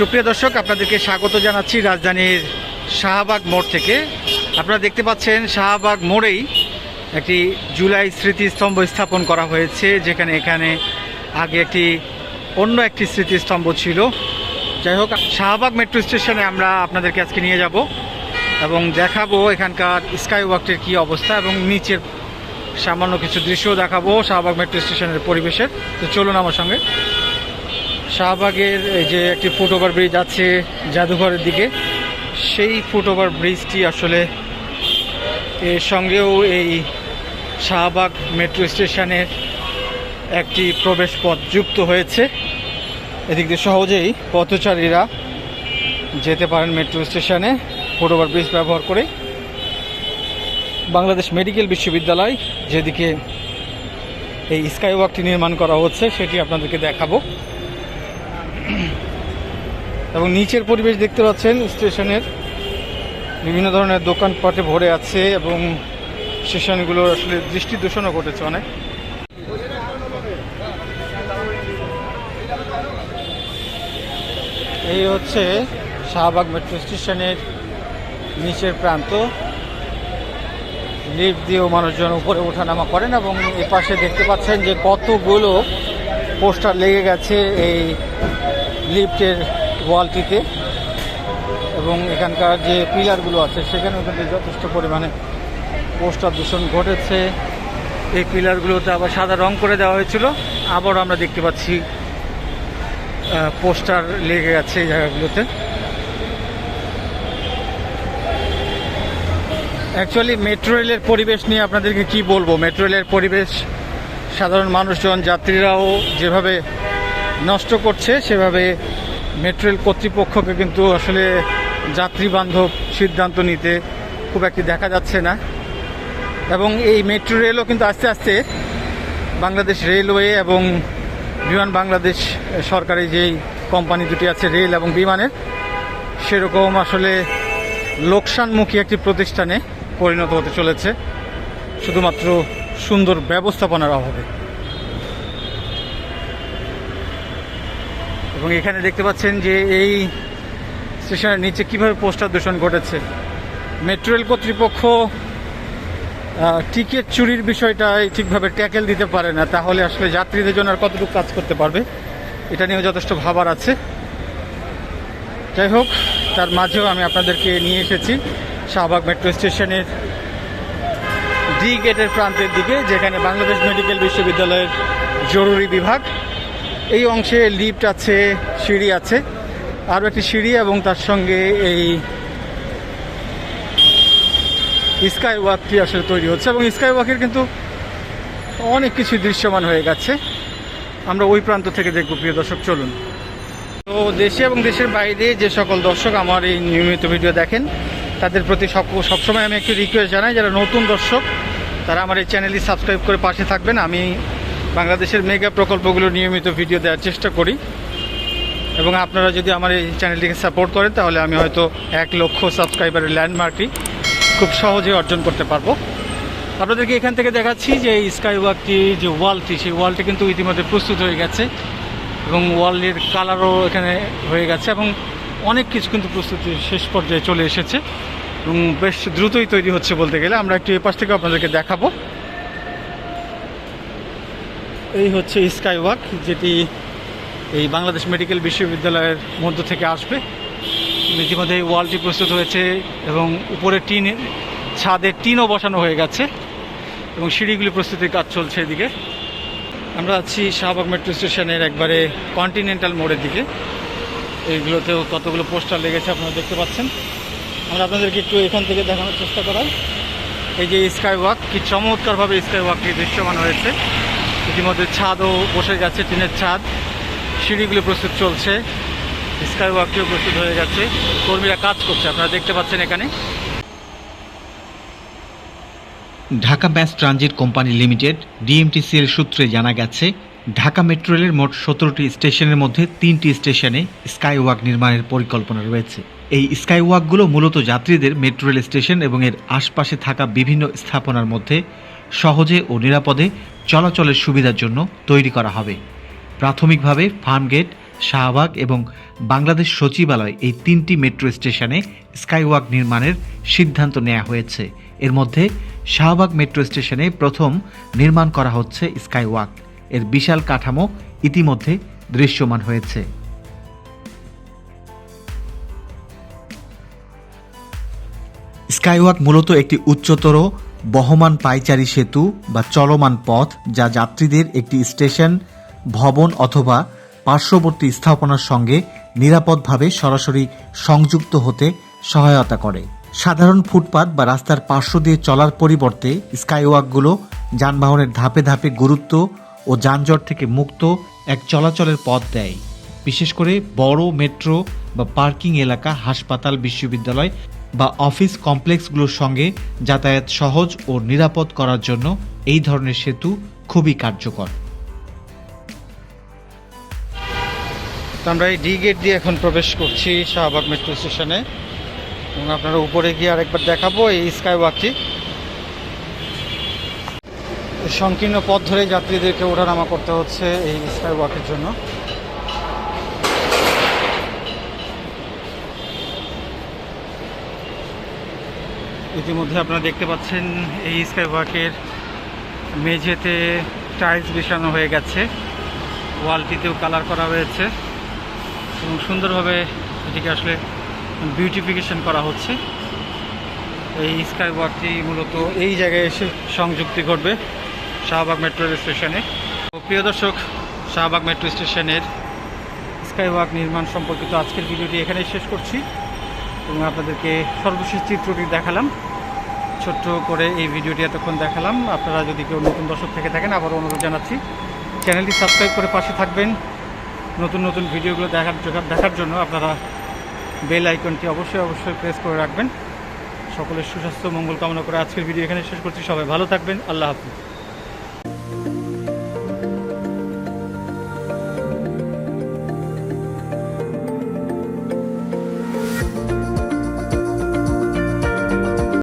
সুপ্রিয় দর্শক, আপনাদেরকে স্বাগত জানাচ্ছি রাজধানীর শাহবাগ মোড় থেকে। আপনারা দেখতে পাচ্ছেন, শাহবাগ মোড়েই একটি জুলাই স্মৃতিস্তম্ভ স্থাপন করা হয়েছে, যেখানে এখানে আগে একটি, অন্য একটি স্মৃতিস্তম্ভ ছিল। যাই হোক, শাহবাগ মেট্রো স্টেশনে আমরা আপনাদেরকে আজকে নিয়ে যাব এবং দেখাবো এখানকার স্কাই ওয়াকটির কী অবস্থা এবং নিচের সামান্য কিছু দৃশ্যও দেখাবো শাহবাগ মেট্রো স্টেশনের পরিবেশের। তো চলুন আমার সঙ্গে। শাহবাগের যে একটি ফুট ওভার ব্রিজ আছে জাদুঘরের দিকে, সেই ফুট ওভার ব্রিজটি আসলে এর সঙ্গেও এই শাহবাগ মেট্রো স্টেশনের একটি প্রবেশ পথ যুক্ত হয়েছে। এদিক দিয়ে সহজেই পথচারীরা যেতে পারেন মেট্রো স্টেশনে ফুট ওভার ব্রিজ ব্যবহার করে। বাংলাদেশ মেডিকেল বিশ্ববিদ্যালয় যেদিকে এই স্কাই ওয়াকটি নির্মাণ করা হচ্ছে, সেটি আপনাদেরকে দেখাবো। এবং নিচের পরিবেশ দেখতে পাচ্ছেন, স্টেশনের বিভিন্ন ধরনের দোকানপাটে ভরে আছে এবং স্টেশনগুলো আসলে দৃষ্টি দূষণও ঘটেছে অনেক। এই হচ্ছে শাহবাগ মেট্রো স্টেশনের নিচের প্রান্ত। লিফট দিয়েও মানুষজন উপরে ওঠানামা করেন এবং এ পাশে দেখতে পাচ্ছেন যে কতগুলো পোস্টার লেগে গেছে এই লিফটের ওয়ালটিতে এবং এখানকার যে পিলারগুলো আছে, সেখানেও কিন্তু যথেষ্ট পরিমাণে পোস্টার দূষণ ঘটেছে। এই পিলারগুলোতে আবার সাদা রং করে দেওয়া হয়েছিল। আবারও আমরা দেখতে পাচ্ছি পোস্টার লেগে গেছে এই জায়গাগুলোতে। অ্যাকচুয়ালি মেট্রো রেলের পরিবেশ নিয়ে আপনাদেরকে কি বলব? মেট্রো রেলের পরিবেশ, সাধারণ মানুষজন, যাত্রীরাও যেভাবে নষ্ট করছে, সেভাবে মেট্রো রেল কর্তৃপক্ষকে কিন্তু আসলে যাত্রী বান্ধব সিদ্ধান্ত নিতে খুব একটি দেখা যাচ্ছে না। এবং এই মেট্রো রেলও কিন্তু আস্তে আস্তে বাংলাদেশ রেলওয়ে এবং বিমান বাংলাদেশ সরকারি যেই কোম্পানি দুটি আছে, রেল এবং বিমানের, সেরকম আসলে লোকসানমুখী একটি প্রতিষ্ঠানে পরিণত হতে চলেছে। শুধুমাত্র সুন্দর ব্যবস্থাপনার অভাবে। এবং এখানে দেখতে পাচ্ছেন যে এই স্টেশনের নিচে কীভাবে পোস্টার দূষণ ঘটেছে। মেট্রো রেল কর্তৃপক্ষ টিকিট চুরির বিষয়টাই ঠিকভাবে ট্যাকেল দিতে পারে না, তাহলে আসলে যাত্রীদের জন্য আর কতটুকু কাজ করতে পারবে, এটা নিয়েও যথেষ্ট ভাবার আছে। যাই হোক, তার মাঝেও আমি আপনাদেরকে নিয়ে এসেছি শাহবাগ মেট্রো স্টেশনের ডি গেটের প্রান্তের দিকে, যেখানে বাংলাদেশ মেডিকেল বিশ্ববিদ্যালয়ের জরুরি বিভাগ। এই অংশে লিফট আছে, সিঁড়ি আছে, আরও একটি সিঁড়ি এবং তার সঙ্গে এই স্কাই ওয়াকটি আসলে তৈরি হচ্ছে এবং স্কাই ওয়াকের কিন্তু অনেক কিছু দৃশ্যমান হয়ে গেছে। আমরা ওই প্রান্ত থেকে দেখব, প্রিয় দর্শক, চলুন। তো দেশে এবং দেশের বাইরে যে সকল দর্শক আমার এই নিয়মিত ভিডিও দেখেন, তাদের প্রতি সব, সবসময় আমি একটু রিকোয়েস্ট জানাই, যারা নতুন দর্শক, তারা আমার এই চ্যানেলটি সাবস্ক্রাইব করে পাশে থাকবেন। আমি বাংলাদেশের মেগা প্রকল্পগুলো নিয়মিত ভিডিও দেওয়ার চেষ্টা করি। এবং আপনারা যদি আমার এই চ্যানেলটিকে সাপোর্ট করেন, তাহলে আমি হয়তো এক লক্ষ সাবস্ক্রাইবারের ল্যান্ডমার্কটি খুব সহজে অর্জন করতে পারব। আপনাদেরকে এখান থেকে দেখাচ্ছি যে এই স্কাই ওয়াকটি যে ওয়ালটি, সেই ওয়ালটি কিন্তু ইতিমধ্যে প্রস্তুত হয়ে গেছে এবং ওয়ালের কালারও এখানে হয়ে গেছে এবং অনেক কিছু কিন্তু প্রস্তুতি শেষ পর্যায়ে চলে এসেছে এবং বেশ দ্রুতই তৈরি হচ্ছে বলতে গেলে। আমরা একটু এপাশ থেকে আপনাদেরকে দেখাবো। এই হচ্ছে স্কাই ওয়াক যেটি এই বাংলাদেশ মেডিকেল বিশ্ববিদ্যালয়ের মধ্য থেকে আসবে। ইতিমধ্যে এই ওয়ালটি প্রস্তুত হয়েছে এবং উপরে টিন, ছাদে টিনও বসানো হয়ে গেছে এবং সিঁড়িগুলি প্রস্তুতির কাজ চলছে এদিকে। আমরা আছি শাহবাগ মেট্রো স্টেশনের একবারে কন্টিনেন্টাল মোড়ের দিকে। এইগুলোতেও কতগুলো পোস্টার লেগেছে আপনারা দেখতে পাচ্ছেন। আমরা আপনাদেরকে একটু এখান থেকে দেখানোর চেষ্টা করাই। এই যে স্কাই ওয়াক কি চমৎকারভাবে স্কাই ওয়াকটি দৃশ্যমান হয়েছে। ইতিমধ্যে ছাদও বসে গেছে, টিনের ছাদ। সিঁড়িগুলো প্রস্তুত চলছে। স্কাই ওয়াকটিও প্রস্তুত হয়ে গেছে। কর্মীরা কাজ করছে, আপনারা দেখতে পাচ্ছেন এখানে। ঢাকা ব্যাস ট্রানজিট কোম্পানি লিমিটেড ডিএমটিসিএল সূত্রে জানা গেছে, ঢাকা মেট্রো রেলের মোট সতেরোটি স্টেশনের মধ্যে তিনটি স্টেশনে স্কাই ওয়াক নির্মাণের পরিকল্পনা রয়েছে। এই স্কাই ওয়াকগুলো মূলত যাত্রীদের মেট্রো রেল স্টেশন এবং এর আশপাশে থাকা বিভিন্ন স্থাপনার মধ্যে সহজে ও নিরাপদে চলাচলের সুবিধার জন্য তৈরি করা হবে। প্রাথমিকভাবে ফার্মগেট, শাহবাগ এবং বাংলাদেশ সচিবালয় এই তিনটি মেট্রো স্টেশনে স্কাইওয়াক নির্মাণের সিদ্ধান্ত নেওয়া হয়েছে। এর মধ্যে শাহবাগ মেট্রো স্টেশনে প্রথম নির্মাণ করা হচ্ছে স্কাইওয়াক। এর বিশাল কাঠামো ইতিমধ্যে দৃশ্যমান হয়েছে। স্কাইওয়াক মূলত একটি উচ্চতর বহমান পাইচারি সেতু বা চলমান পথ যা যাত্রীদের একটি স্টেশন, ভবন অথবা পার্শ্ববর্তী স্থাপনার সঙ্গে নিরাপদভাবে সরাসরি সংযুক্ত হতে সহায়তা করে। সাধারণ ফুটপাত বা রাস্তার পার্শ্ব দিয়ে চলার পরিবর্তে স্কাইওয়াকগুলো যানবাহনের ধাপে ধাপে গুরুত্ব ও যানজট থেকে মুক্ত এক চলাচলের পথ দেয়। বিশেষ করে বড় মেট্রো বা পার্কিং এলাকা হাসপাতাল, বিশ্ববিদ্যালয় বা অফিস কমপ্লেক্সগুলোর সঙ্গে যাতায়াত সহজ ও নিরাপদ করার জন্য এই ধরনের সেতু খুবই কার্যকর। আমরা এই ডি গেট দিয়ে এখন প্রবেশ করছি শাহবাগ মেট্রো স্টেশনে। এবং আপনারা উপরে গিয়ে আরেকবার দেখাবো এই স্কাই ওয়াকটি সংকীর্ণ পথ ধরে যাত্রীদেরকে ওঠানামা করতে হচ্ছে এই স্কাই ওয়াকের জন্য। ইতিমধ্যে আপনারা দেখতে পাচ্ছেন, এই স্কাই ওয়াকের মেঝেতে টাইলস বিছানো হয়ে গেছে। ওয়ালটিতেও কালার করা হয়েছে এবং সুন্দরভাবে এটিকে আসলে বিউটিফিকেশন করা হচ্ছে। এই স্কাই ওয়াকটি মূলত এই জায়গায় এসে সংযুক্তি ঘটবে শাহবাগ মেট্রো স্টেশনে প্রিয় দর্শক, শাহবাগ মেট্রো স্টেশনের স্কাই ওয়াক নির্মাণ সম্পর্কিত আজকের ভিডিওটি এখানেই শেষ করছি এবং আপনাদেরকে সর্বশেষ চিত্রটি দেখালাম। ছোট্ট করে এই ভিডিওটি এতক্ষণ দেখালাম। আপনারা যদি কেউ নতুন দর্শক থেকে থাকেন আবার অনুরোধ জানাচ্ছি, চ্যানেলটি সাবস্ক্রাইব করে পাশে থাকবেন। নতুন নতুন ভিডিওগুলো দেখার দেখার জন্য আপনারা বেল আইকনটি অবশ্যই অবশ্যই প্রেস করে রাখবেন। সকলের সুস্বাস্থ্য, মঙ্গল কামনা করে আজকের ভিডিও এখানে শেষ করছি। সবাই ভালো থাকবেন। আল্লাহ হাফিজ।